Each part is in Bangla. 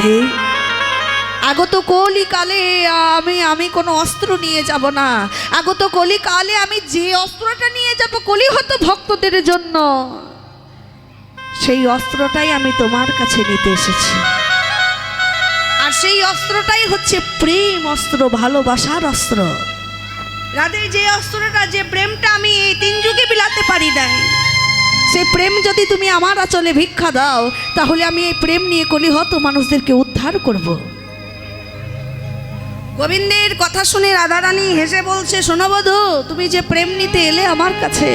রাধে আগত কলি কালে আমি আমি কোনো অস্ত্র নিয়ে যাব না। আগত কলি কালে আমি যে অস্ত্রটা নিয়ে যাব কলি হতো ভক্তদের জন্য। সেই অস্ত্রটাই আমি তোমার কাছে নিতে এসেছি। আর সেই অস্ত্রটাই হচ্ছে প্রেম অস্ত্র, ভালোবাসার অস্ত্র। রাধে, যে অস্ত্রটা, যে প্রেমটা আমি এই তিন যুগে বিলাতে পারি নাই। সেই প্রেম যদি তুমি আমার আচলে ভিক্ষা দাও, তাহলে আমি এই প্রেম নিয়ে কলিহত মানুষদেরকে উদ্ধার করব। গোবিন্দের কথা শুনে রাধারানী হেসে বলছে শোনবধু তুমি যে প্রেম নিতে এলে আমার কাছে।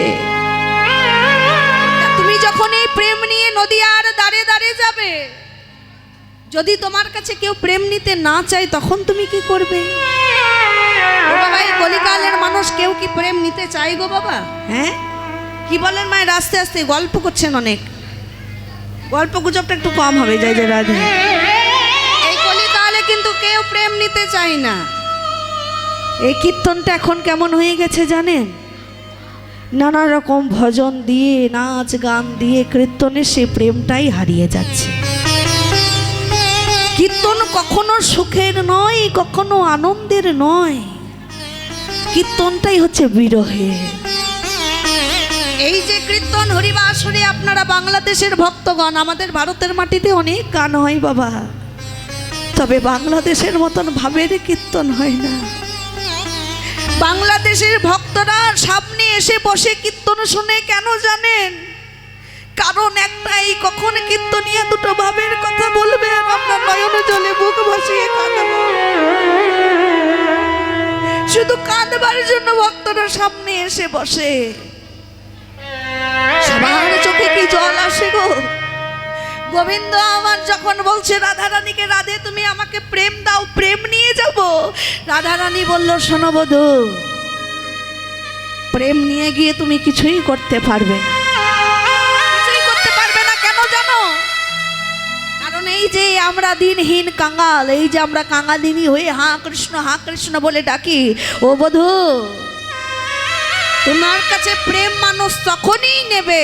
তুমি যখন এই প্রেম নিয়ে নদীয়ার দাঁড়ে দাঁড়ে যাবে, যদি তোমার কাছে কেউ প্রেম নিতে না চায়, তখন তুমি কি করবে? বাবা, এই কলিকালের মানুষ কেউ কি প্রেম নিতে চায় গো বাবা? হ্যাঁ? কি বলেন মায়ের আস্তে আস্তে গল্প করছেন অনেক। গল্প গুজবটা একটু কম হবে জয় জয় রাধে। এই কলিকালে কিন্তু কেউ প্রেম নিতে চায় না। এই কীর্তনটা এখন কেমন হয়ে গেছে জানেন? নানা রকম ভজন দিয়ে নাচ গান দিয়ে কীর্তনে সে প্রেমটাই হারিয়ে যাচ্ছে। কীর্তন কখনো সুখের নয় কখনো আনন্দের নয়। কীর্তনটাই হচ্ছে বিরহের। এই যে কীর্তন হরিবাসরে আপনারা বাংলাদেশের ভক্তগণ, আমাদের ভারতের মাটিতে অনেক গান হয় বাবা। তবে বাংলাদেশের মতন ভাবের কীর্তন হয় না। বাংলাদেশের ভক্তরা সামনে এসে বসে কীর্তন শুনে কেন জানেন? কারণ একটাই, কখন কীর্তনিয়া দুটো ভাবের কথা বলবে আর আমরা জলে বুক ভাসিয়ে কাঁদব। শুধু কাঁদবার জন্য ভক্তরা সামনে এসে বসে। সবার চোখে কি জল আসে গো? গোবিন্দ আমার যখন বলছে রাধারানীকে রাধে তুমি আমাকে প্রেম দাও প্রেম নিয়ে যাব। রাধারানী বলল শোনো বধূ প্রেম নিয়ে গিয়ে তুমি কিছুই করতে পারবে না। কিছুই করতে পারবে না কেন জানো? কারণ এই যে আমরা দিনহীন কাঙ্গাল এই যে আমরা কাঙ্গালিনী হয়ে হা কৃষ্ণ হা কৃষ্ণ বলে ডাকি ও বধূ তোমার কাছে প্রেম মানুষ তখনই নেবে।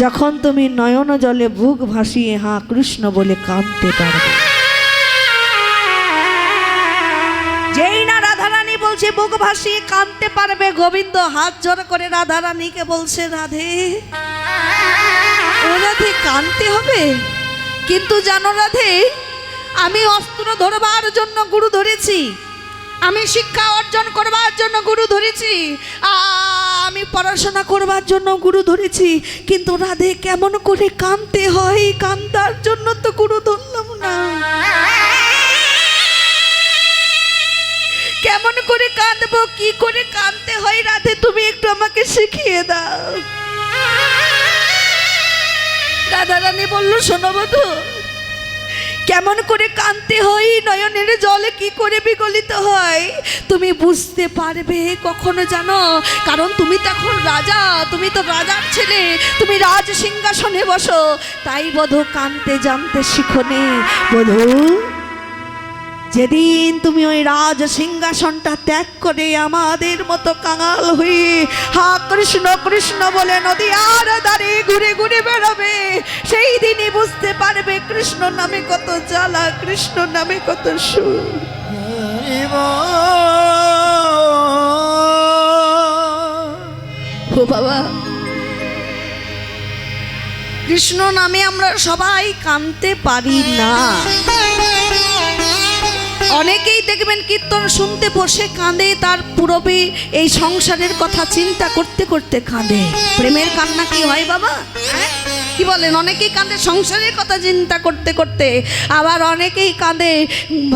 যখন তুমি নয়ন জলে বুক ভাসিয়ে হা কৃষ্ণ বলে কাঁদতে পারবে। যেই না রাধারানী বলছে বুক ভাসিয়ে কাঁদতে পারবে গোবিন্দ হাত জোর করে রাধারানীকে বলছে রাধে ও রাধে কাঁদতে হবে? কিন্তু জানো রাধে আমি অস্ত্র ধরবার জন্য গুরু ধরেছি। আমি শিক্ষা অর্জন করবার জন্য গুরু ধরেছি। আমি পড়াশোনা করবার জন্য গুরু ধরেছি, কিন্তু রাধে কেমন করে কাঁদতে হয়, কান্দার জন্য তো গুরু ধরলাম না। কেমন করে কাঁদবো, কি করে কাঁদতে হয় রাধে, তুমি একটু আমাকে শিখিয়ে দাও। রাধা রানী বলল, শোনো বধু কেমন করে কাঁদতে হয়, নয়নের জলে কি করে বিগলিত হয়, তুমি বুঝতে পারবে কখনো জানো? কারণ তুমি তো এখন রাজা, তুমি তো রাজার ছেলে, তুমি রাজ সিংহাসনে বসো। তাই বধ কানতে জানতে শিখনে বধু যেদিন তুমি ওই রাজ সিংহাসনটা ত্যাগ করে আমাদের মতো কাঙাল হয়ে হা কৃষ্ণ কৃষ্ণ বলে নদী আর দাঁড়িয়ে ঘুরে ঘুরে বেড়াবে, সেই দিনই বুঝতে পারবে কৃষ্ণ নামে কত জ্বালা, কৃষ্ণ নামে কত সুখ ও বাবা, কৃষ্ণ নামে আমরা সবাই কানতে পারি না। অনেকেই দেখবেন কীর্তন শুনতে বসে কাঁদে, তার পুরবে এই সংসারের কথা চিন্তা করতে করতে কাঁদে। প্রেমের কান্না কি হয় বাবা? হ্যাঁ? কি বলেন? অনেকেই কাঁদে, সংসারের কথা চিন্তা করতে করতে, আবার অনেকেই কাঁদে,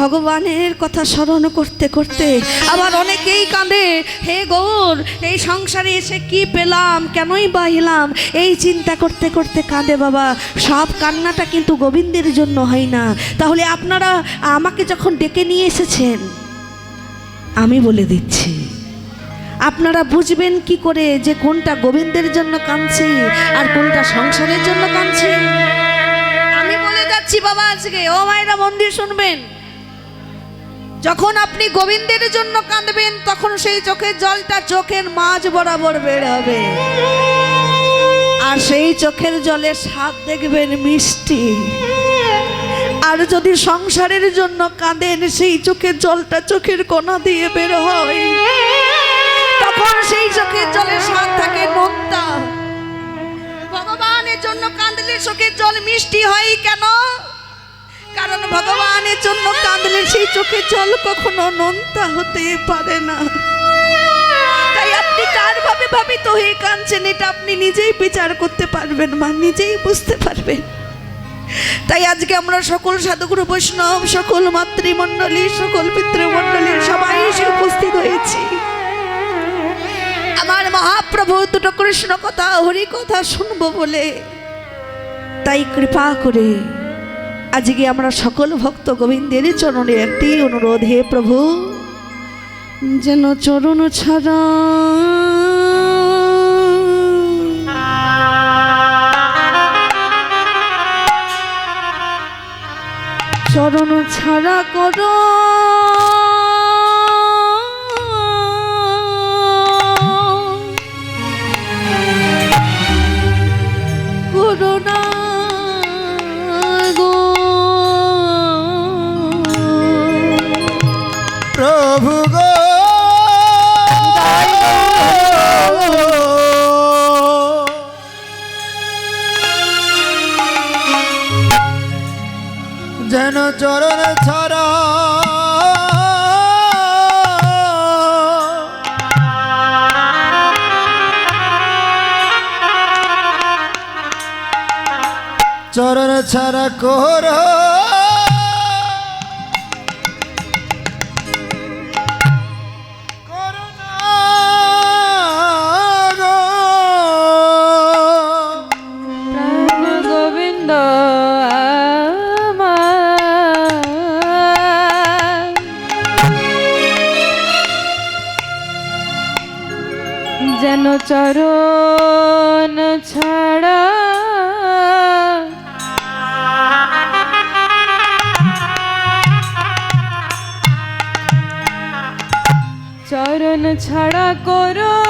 ভগবানের কথা স্মরণ করতে করতে, আবার অনেকেই কাঁদে, হে গৌর, এই সংসারে এসে কি পেলাম? কেনই বা এলাম? এই চিন্তা করতে করতে কাঁদে বাবা। সব কান্নাটা কিন্তু গোবিন্দের জন্য হয় না। তাহলে আপনারা আমাকে যখন ডেকে নিয়ে এসেছেন, আমি বলে দিচ্ছি আপনারা বুঝবেন কি করে যে কোনটা গোবিন্দের জন্য কাঁদছি আর কোনটা সংসারের জন্য কাঁদছি? আমি বলে যাচ্ছি বাবা আজকে, ও মায়েরা মন্দির শুনবেন। যখন আপনি গোবিন্দের জন্য কাঁদবেন, তখন সেই চোখের জলটা চোখের মাঝ বরাবর বের হবে। আর সেই চোখের জলের স্বাদ দেখবেন মিষ্টি। আর যদি সংসারের জন্য কাঁদেন, সেই চোখের জলটা চোখের কোনা দিয়ে বের হয়। তখন সেই চোখের জলের স্বাদ থাকে নোনতা ভগবানের জন্য কাঁদলে চোখের জল মিষ্টি হয় কেন? কারণ ভগবানের জন্য কাঁদলে সেই চোখের জল কখনো নোনতা হতে পারে না। তাই আপনি কার ভাবে ভাবিত হয়ে কাঁদছেন এটা আপনি নিজেই বিচার করতে পারবেন মা, নিজেই বুঝতে পারবেন। তাই আজকে আমরা সকল সাধুগুরু বৈষ্ণব, সকল মাতৃমণ্ডলী, সকল পিতৃমণ্ডলী সবাই এসে উপস্থিত হয়েছি। আমার মহাপ্রভু দুটো কৃষ্ণ কথা, হরি কথা শুনব বলে। তাই কৃপা করে আজকে আমরা সকল ভক্ত গোবিন্দের চরণে একটি অনুরোধ, হে প্রভু। যেন চরণ ছাড়া চরণ ছাড়া করো। ছাড়া করো। ছাড়া করো।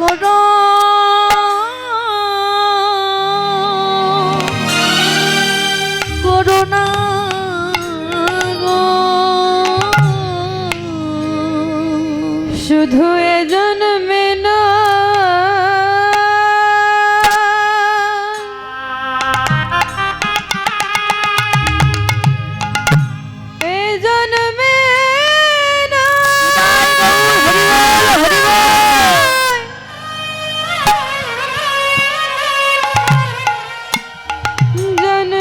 করো। করোনা শুধু এ জন্মে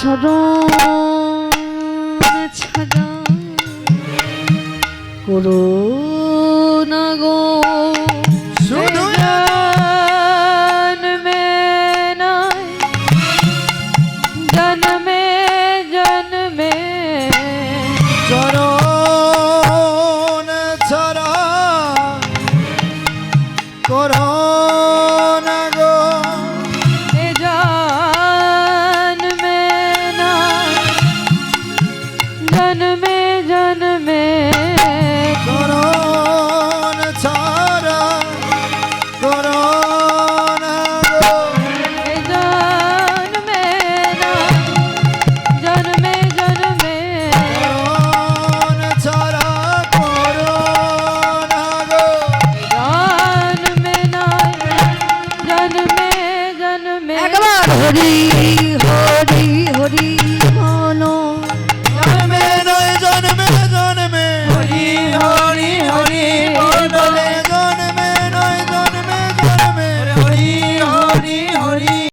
চরণ